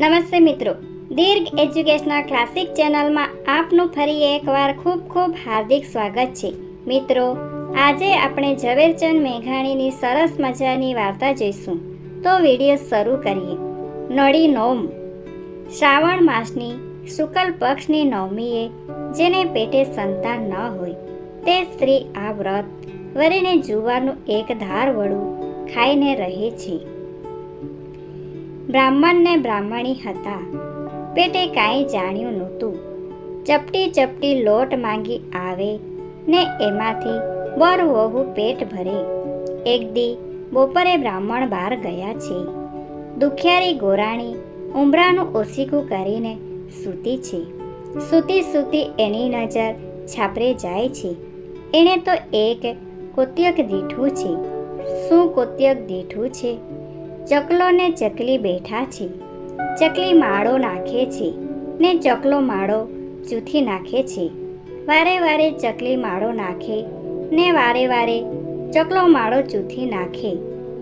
નમસ્તે મિત્રો. દીર્ઘ educational classic ચેનલમાં આપનું ફરી એકવાર ખૂબ ખૂબ હાર્દિક સ્વાગત છે. મિત્રો, આજે આપણે ઝવેરચંદ મેઘાણીની સરસ મજાની વાર્તા જોઈશું. તો વીડિયો શરૂ કરીએ. નળી નોમ. શ્રાવણ માસની શુકલ પક્ષની નવમીએ જેને પેટે સંતાન ન હોય, તે સ્ત્રી આ વ્રત વરીને જુવારનું એક ધાર વડું ખાઈને રહે છે. બ્રાહ્મણ ને બ્રાહ્મણી હતા. પેટે કાંઈ જાણ્યું નહોતું. ચપટી ચપટી લોટ માંગી આવે ને એમાંથી બર વહુ પેટ ભરે. એક દી બપોરે બ્રાહ્મણ બહાર ગયા છે. દુખિયારી ગોરાણી ઉમરાનું ઓસીકું કરીને સૂતી છે. સૂતી સૂતી એની નજર છાપરે જાય છે. એણે તો એક કોત્યક દીઠું છે. શું કોત્યક દીઠું છે? ચકલો ને ચકલી બેઠા છે. ચકલી માળો નાખે છે ને ચકલો માળો ચૂથી નાખે છે. વારે વારે ચકલી માળો નાખે ને વારે વારે ચકલો માળો ચૂથી નાખે.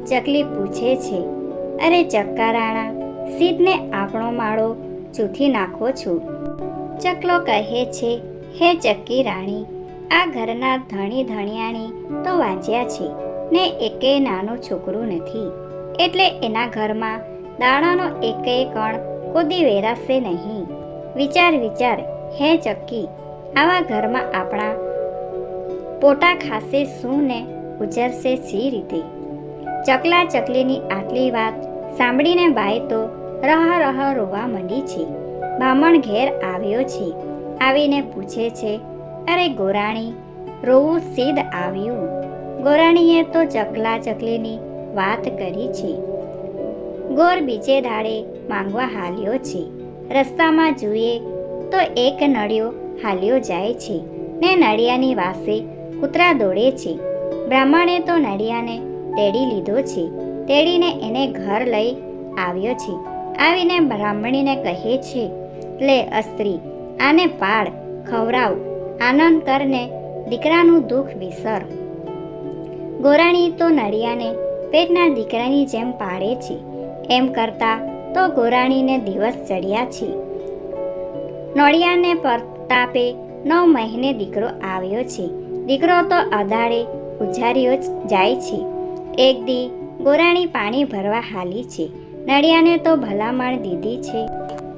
ચકલી પૂછે છે, અરે ચક્કારાણા સીધને આપણો માળો ચૂથી નાખો છો? ચકલો કહે છે, હે ચક્કી રાણી, આ ઘરના ધણી ધણિયાણી તો વાંચ્યા છે ને એકે નાનું છોકરું નથી. એટલે એના ઘરમાં દાણાનો એકેય કણ કોદી વેરાશે નહીં. વિચાર વિચાર હે ચક્કી, આવા ઘરમાં આપણા પોટા ખાશે શું ને ઉજરશે સી રીતે? ચકલા ચકલીની આટલી વાત સાંભળીને બાઈ તો રહ રહ રોવા માંડી છે. બ્રાહ્મણ ઘેર આવ્યો છે. આવીને પૂછે છે, અરે ગોરાણી, રોવું સીધ આવ્યું? ગોરાણીએ તો ચકલા ચકલીની વાત કરી છે. ગોર બીજે દાડે માંગવા હાલ્યો છે. રસ્તામાં જોઈએ તો એક નળિયો હાલ્યો જાય છે ને નળિયાની વાસે કૂતરા દોડે છે. બ્રાહ્મણે તો નળિયાને તેડી લીધો છે. તેડીને એને ઘર લઈ આવ્યો છે. આવીને બ્રાહ્મણીને કહે છે, લે અસ્ત્રી, આને પાડ ખવરાવ આનંદ કરને દીકરાનું દુઃખ વિસર. ગોરાણી તો નળિયાને પેટના દીકરાની જેમ પાડે છે. એમ કરતા તો ગોરાણીને દિવસ ચડ્યા છે. નળિયાને પરતાપે નવ મહિને દીકરો આવ્યો છે. દીકરો તો અદાડે ઉજાર્યો જ જાય છે. એક દી ગોરાણી પાણી ભરવા હાલી છે. નળિયાને તો ભલામણ દીધી છે.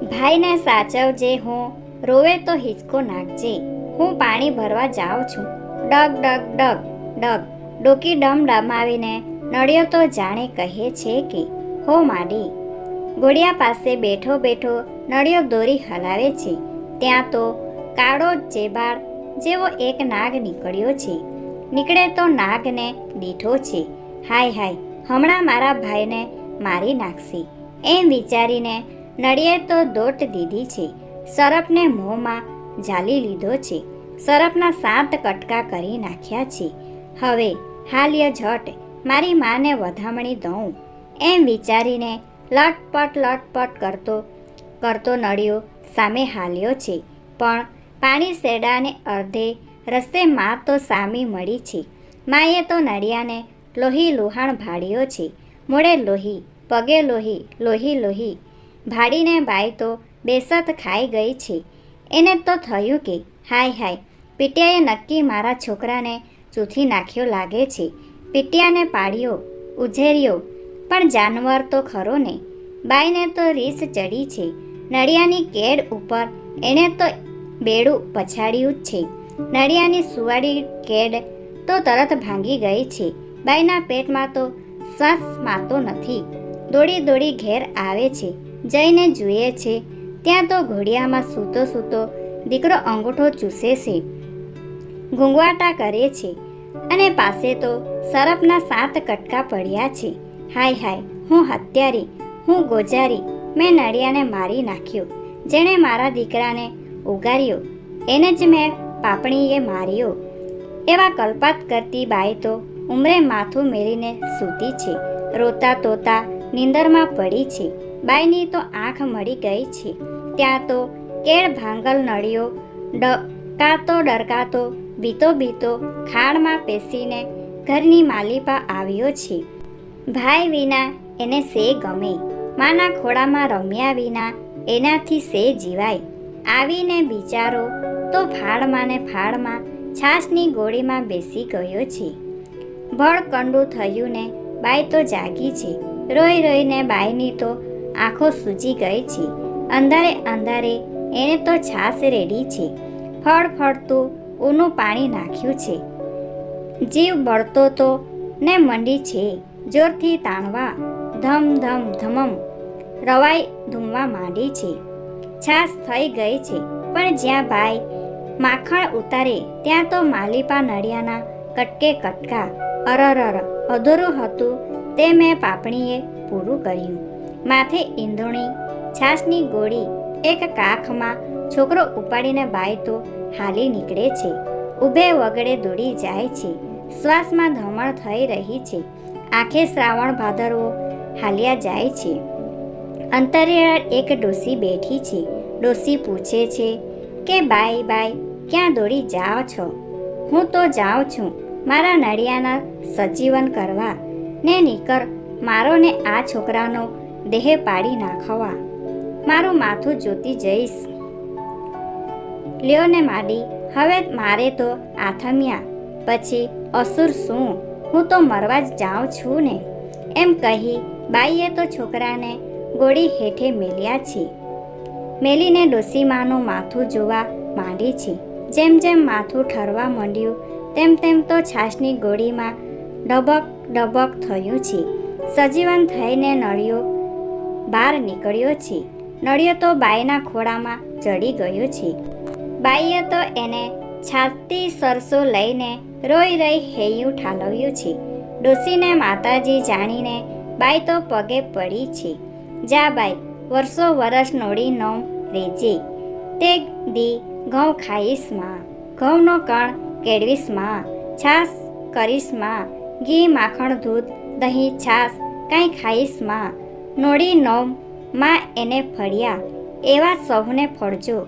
ભાઈને સાચવજે હું, રોવે તો હિંચકો નાખજે. હું પાણી ભરવા જાઉં છું. ડગ ડગ ડગ ડગ ડોકી ડમ ડમાવીને નળિયો તો જાણે કહે છે કે, હો માડી, ગોળિયા પાસે બેઠો બેઠો નળિયો દોરી હલાવે છે. ત્યાં તો કાળો જેબાળ જેવો એક નાગ નીકળ્યો છે. નીકળે તો નાગને દીઠો છે. હાય હાય, હમણાં મારા ભાઈને મારી નાખશે. એમ વિચારીને નળિયે તો દોટ દીધી છે. સરપને મોંમાં ઝાલી લીધો છે. સરપના સાત કટકા કરી નાખ્યા છે. હવે હાલ્ય ઝટ મારી માને વધામણી દઉં. એમ વિચારીને લટપટ લટપટ કરતો કરતો નળિયો સામે હાલ્યો છે. પણ પાણી સેડાને અર્ધે રસ્તે માં તો સામી મળી છે. માએ તો નળિયાને લોહી લુહાણ ભાડ્યો છે. મોડે લોહી, પગે લોહી લોહી લોહી. ભાડીને બાઈ તો બેસત ખાઈ ગઈ છે. એને તો થયું કે, હાય હાય, પીટિયાએ નક્કી મારા છોકરાને ચૂથી નાખ્યો લાગે છે. પીટિયાને પાડ્યો, ઉઝેર્યો. પણ જાનવર તો ખરો ને. બાઈને તો રીસ ચડી છે. નળિયાની કેડ ઉપર એણે તો બેડું પછાડ્યું જ છે. નળિયાની સુવાડી કેડ તો તરત ભાંગી ગઈ છે. બાઈના પેટમાં તો શ્વાસ માતો નથી. દોડી દોડી ઘેર આવે છે. જઈને જુએ છે. ત્યાં તો ઘોડિયામાં સૂતો સૂતો દીકરો અંગૂઠો ચૂસે છે. ઘૂંઘવાટા કરે છે. અને પાસે તો સરપના સાત કટકા પડ્યા છે. હાય હાય, હું હત્યારી, હું ગોજારી, મેં નળિયાને મારી નાખ્યો. જેણે મારા દીકરાને ઉગાર્યો, એને જ મેં પાપણીએ માર્યો. એવા કલ્પાત કરતી બાઈ તો ઉમરે માથું મેલીને સૂતી છે. રોતા તોતા નીંદરમાં પડી છે. બાઈની તો આંખ મળી ગઈ છે. ત્યાં તો કેળ ભાંગલ નળિયો ડકાતો ડરકાતો બીતો બીતો ખાણમાં પેસીને ઘરની માલિપા આવ્યો છે. ભાઈ વિના એને સે ગમે. માના ખોળામાં રમ્યા વિના એનાથી સે જીવાય. આવીને બિચારો તો ફાળમાં ને ફાળમાં છાશની ગોળીમાં બેસી ગયો છે. ભળ કંડું થયું ને બાઈ તો જાગી છે. રોઈ રોઈને બાઈની તો આંખો સૂજી ગઈ છે. અંધારે અંધારે એણે તો છાશ રેડી છે. ફળ ફળતું ઊનું પાણી નાખ્યું છે. જીવ બળતો તો ને મંડી છે, જોરથી તાણવા ધમ ધમ ધમમ રવાઈ ધૂમવા માંડી છે. છાશ થઈ ગઈ છે, પણ જ્યાં ભાઈ માખણ ઉતારે ત્યાં તો માલિપા નડિયાના કટકે કટકા અરરર અધૂરું હતું તે મેં પાપણીએ પૂરું કર્યું. માથે ઈંધોણી, છાશની ગોળી, એક કાખમાં છોકરો ઉપાડીને બાય તો હાલી નીકળે છે. ઊભે વગડે દોડી જાય છે. શ્વાસમાં ધમણ થઈ રહી છે. આંખે શ્રાવણ ભાદરવો હાલ્યા જાય છે. અંતરિયાળ એક ડોસી બેઠી છે. ડોસી પૂછે છે, કે બાઈ બાઈ, ક્યાં દોડી જાઓ છો? હું તો જાઉં છું. મારા નડિયાના સજીવન કરવા. ને નીકર, મારો ને આ છોકરાનો દેહ પાડી નાખવા. મારું માથું જોતી જઈશ. લ્યો ને માડી, હવે મારે તો આથમ્યા. પછી, અસુર શું? હું તો મરવા જ જાઉં છું ને. એમ કહી, બાઈએ તો છોકરાને ગોળી હેઠે મેલ્યા છે. મેલીને ડોસીમાનું માથું જોવા માંડી છે. જેમ જેમ માથું ઠરવા માંડ્યું, તેમ તેમ તો છાશની ગોળીમાં ડબક ડબક થયું છે. સજીવન થઈને નળિયો બહાર નીકળ્યો છે. નળિયો તો બાઈના ખોળામાં ચડી ગયો છે. બાઈએ તો એને છાતી સરસો લઈને રોઈ રોઈ હૈયું ઠાલવ્યું છે. ડોસીને માતાજી જાણીને બાઈ તો પગે પડી છે. જા બાઈ, વર્ષો વરસ નોડી નો રેજે. તે દી ઘઉં ખાઈશમાં, ઘઉંનો કણ કેળવીશમાં, છાશ કરીશમાં, ઘી, માખણ, દૂધ, દહીં, છાશ કાંઈ ખાઈશમાં. નોડી નોમમાં એને ફળ્યા, એવા સૌને ફળજો.